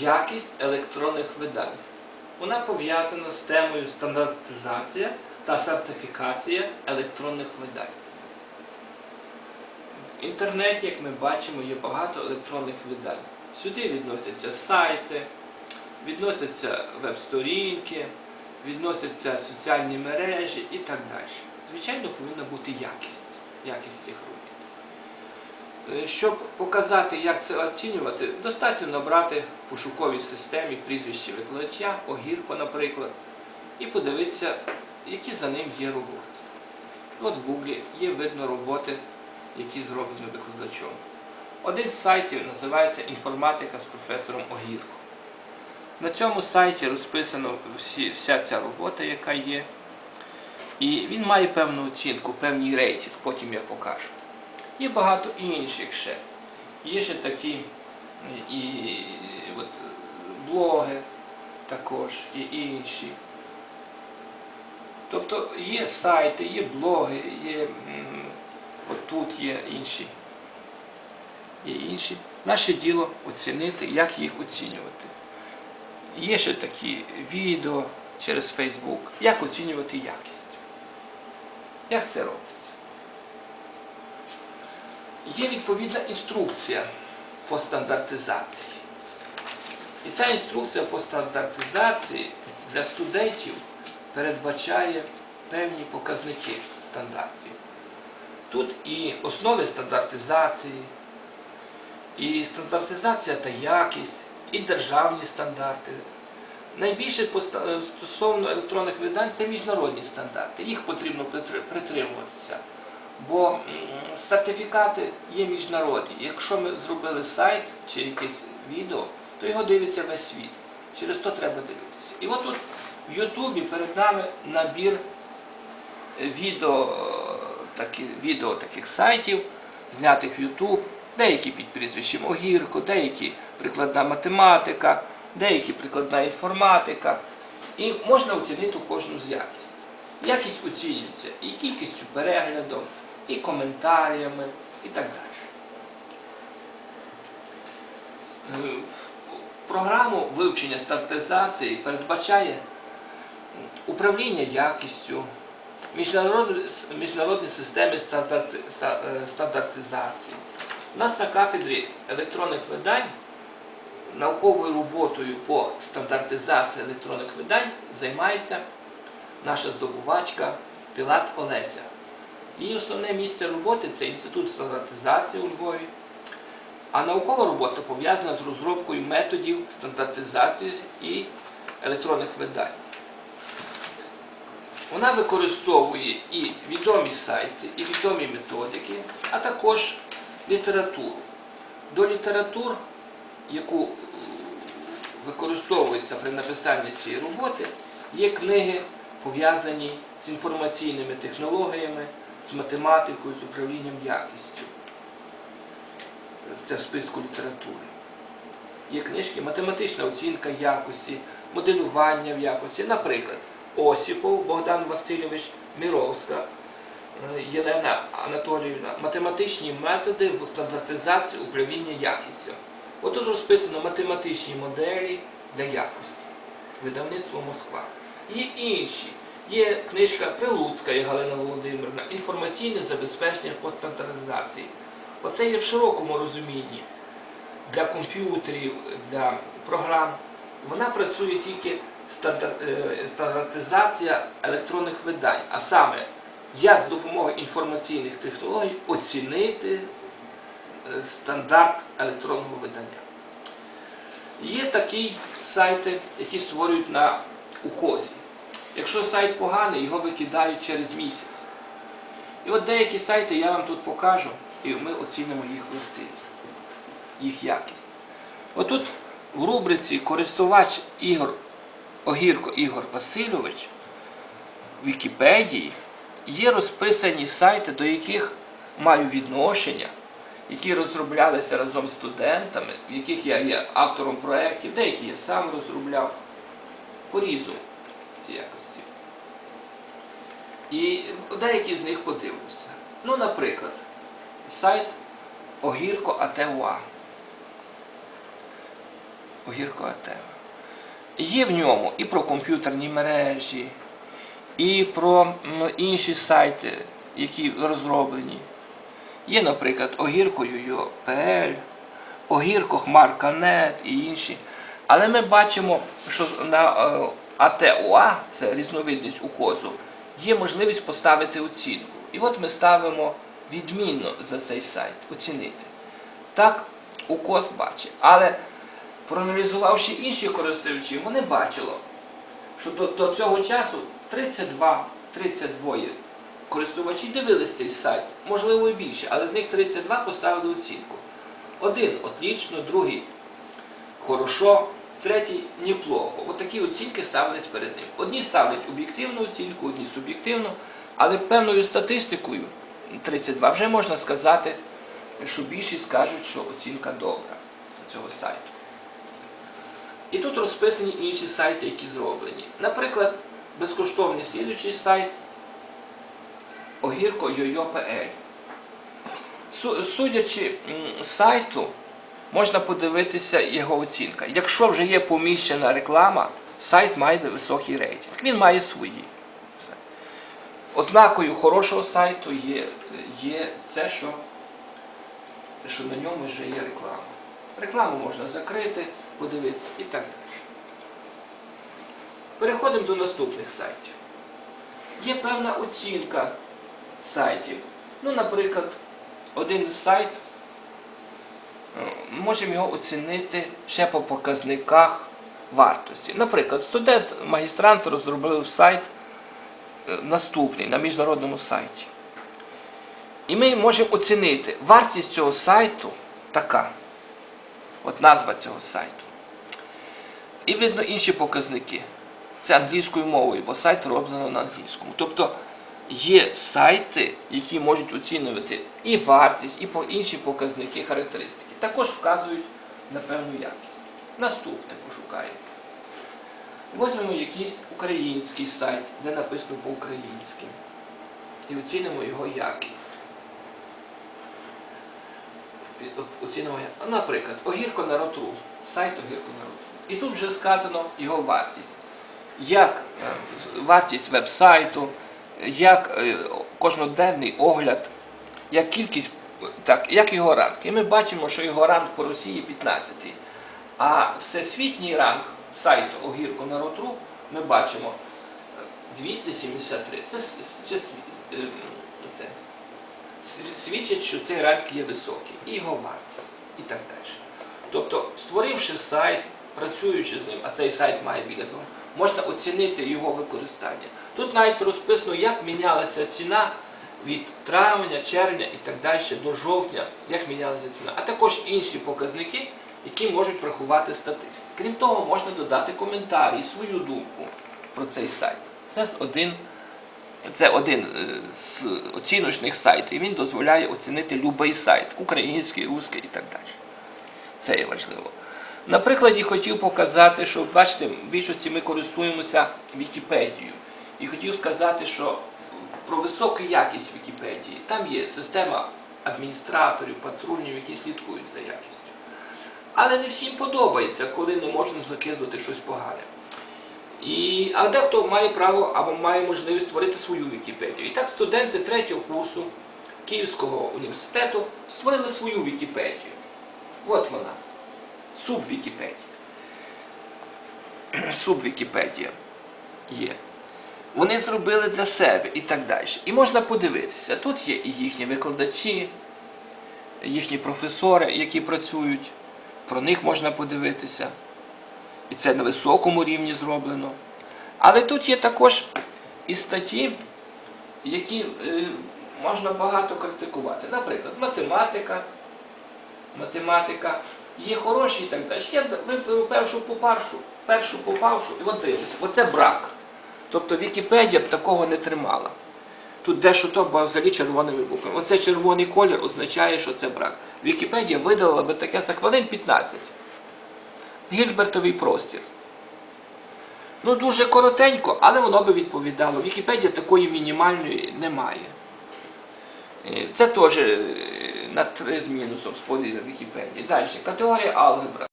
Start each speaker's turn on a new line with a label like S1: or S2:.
S1: якість електронних видань. Вона пов'язана з темою стандартизація та сертифікація електронних видань. В інтернеті, як ми бачимо, є багато електронних видань. Сюди відносяться сайти, відносяться веб-сторінки, відносяться соціальні мережі і так далі. Звичайно, повинна бути якість, якість цих робіт. Е, Щоб показати, як це оцінювати, достатньо набрати в пошуковій системі прізвище викладача, огірко, наприклад, і подивитися, які за ним є роботи. От в Гуглі є видно роботи, які зроблені викладачом. Один з сайтів називається Інформатика з професором Огірко. На цьому сайті розписано всі, вся ця робота, яка є. І він має певну оцінку, певний рейтинг, потім я покажу. Є багато інших ще. Є ще такі е, і от, блоги також, і інші. Тобто є сайти, є блоги, є м, от тут є інші. Є інші. Наше діло оцінити, як їх оцінювати. Є ще такі відео через Facebook, як оцінювати якість. Як це робиться? Є відповідна інструкція по стандартизації. І ця інструкція по стандартизації для студентів передбачає певні показники стандартів. Тут і основи стандартизації, і стандартизація та якість, і державні стандарти. Найбільше стосовно електронних видань це міжнародні стандарти. Їх потрібно притримуватися. Бо сертифікати є міжнародні. Якщо ми зробили сайт чи якесь відео, то його дивиться весь світ. Через то треба дивитися. І от тут в Ютубі перед нами набір е, відео, такі, відео таких сайтів, знятих в Ютуб, деякі під прізвищем Огірко, деякі прикладна математика, деякі прикладна інформатика. І можна оцінити кожну з якість. Якість оцінюється і кількістю переглядів, і коментарями, і так далі. Е, Програму вивчення стандартизації передбачає управління якістю, міжнародні, системи е, стандартизації. У нас на кафедрі електронних видань науковою роботою по стандартизації електронних видань займається наша здобувачка Пілат Олеся. Її основне місце роботи це інститут стандартизації у Львові. А наукова робота пов'язана з розробкою методів стандартизації і електронних видань. Вона використовує і відомі сайти, і відомі методики, а також літературу. До літератур, яку е, використовується при написанні цієї роботи, є книги, пов'язані з інформаційними технологіями, з математикою, з управлінням якістю. Це в списку літератури. Є книжки Математична оцінка якості, моделювання в якості. Наприклад, Осіпов Богдан Васильович, Міровська, е, Єлена Анатоліївна, математичні методи в стандартизації управління якістю. Отут розписано математичні моделі для якості. Видавництво Москва. Є інші. Є книжка Прилуцька і Галина Володимирівна Інформаційне забезпечення по стандартизації. Оце є в широкому розумінні для комп'ютерів, для програм. Вона працює тільки е, стандартизація електронних видань, а саме, як з допомогою інформаційних технологій оцінити е, стандарт електронного видання. Є такі сайти, які створюють на укозі. Якщо сайт поганий, його викидають через місяць. І от деякі сайти я вам тут покажу, і ми оцінимо їх властивість, їх якість. Отут в рубриці користувач Ігор Огірко Ігор Васильович в Вікіпедії є розписані сайти, до яких маю відношення, які розроблялися разом з студентами, в яких я є автором проєктів, деякі я сам розробляв по-різному ці якості. І деякі з них подивлюся. Ну, наприклад, сайт Огірко АТУА. огіркова тема. Є в ньому і про комп'ютерні мережі, і про інші сайти, які розроблені. Є, наприклад, огірко.ua.pl, огірко.хмарка.нет і інші. Але ми бачимо, що на е, АТОА, це різновидність укозу, є можливість поставити оцінку. І от ми ставимо відмінно за цей сайт, оцінити. Так, укос бачить. Але проаналізувавши інші користувачі, вони бачили, що до, до цього часу 32, 32 користувачі дивились цей сайт, можливо і більше, але з них 32 поставили оцінку. Один отлично, другий хорошо, третій неплохо. От такі оцінки ставились перед ним. Одні ставлять об'єктивну оцінку, одні суб'єктивну, але певною статистикою 32 вже можна сказати, що більшість кажуть, що оцінка добра цього сайту. І тут розписані інші сайти, які зроблені. Наприклад, безкоштовний слідуючий сайт огірко.io.pl. Су- Судячи сайту, можна подивитися його оцінка. Якщо вже є поміщена реклама, сайт має високий рейтинг. Він має свої. Ознакою хорошого сайту є, є це, що, що на ньому вже є реклама. Рекламу можна закрити, подивитися і так далі. Переходимо до наступних сайтів. Є певна оцінка сайтів. Ну, наприклад, один сайт, можемо його оцінити ще по показниках вартості. Наприклад, студент-магістрант розробив сайт е, наступний на міжнародному сайті. І ми можемо оцінити вартість цього сайту така. От назва цього сайту. І видно інші показники. Це англійською мовою, бо сайт роблено на англійському. Тобто є сайти, які можуть оцінювати і вартість, і інші показники, характеристики. Також вказують на певну якість. Наступне пошукаємо. Возьмемо якийсь український сайт, де написано по-українськи. І оцінимо його якість. Оцінимо, наприклад, огірко народ.ру, сайт огірко народ.ру. І тут вже сказано його вартість. Як е, вартість веб-сайту, як е, кожноденний огляд, як кількість, так, як його ранг. І ми бачимо, що його ранг по Росії 15. А всесвітній ранг сайту огірко народ.ру ми бачимо е, 273. Це, це, е, це свідчить, що цей ранг є високий, і його вартість, і так далі. Тобто, створивши сайт, працюючи з ним, а цей сайт має біля того, можна оцінити його використання. Тут навіть розписано, як мінялася ціна від травня, червня і так далі до жовтня, як мінялася ціна, а також інші показники, які можуть врахувати статистики. Крім того, можна додати коментарі, свою думку про цей сайт. Це один це один е, з оціночних сайтів. і Він дозволяє оцінити будь-який сайт, український, русський і так далі. Це є важливо. На прикладі хотів показати, що бачите, в більшості ми користуємося Вікіпедією. І хотів сказати, що про високу якість Вікіпедії. Там є система адміністраторів, патрульнів, які слідкують за якістю. Але не всім подобається, коли не можна закидувати щось погане. І, а дехто має право або має можливість створити свою Вікіпедію. І так студенти третього курсу Київського університету створили свою Вікіпедію. От вона. Субвікіпедія. Субвікіпедія є. Вони зробили для себе і так далі. І можна подивитися. Тут є і їхні викладачі, їхні професори, які працюють. Про них можна подивитися. І це на високому рівні зроблено. Але тут є також і статті, які е, можна багато критикувати. Наприклад, математика. Математика є хороші і так далі. Я виберу першу попаршу, першу попавшу, і от дивлюся. Оце брак. Тобто Вікіпедія б такого не тримала. Тут дещо то, взагалі червоними буквами. Оце червоний колір означає, що це брак. Вікіпедія видалила би таке за хвилин 15. Гільбертовий простір. Ну, дуже коротенько, але воно би відповідало. Вікіпедія такої мінімальної немає. Е, Це теж е, на 3 з мінусом з Вікіпедії. Далі. Категорія алгебра.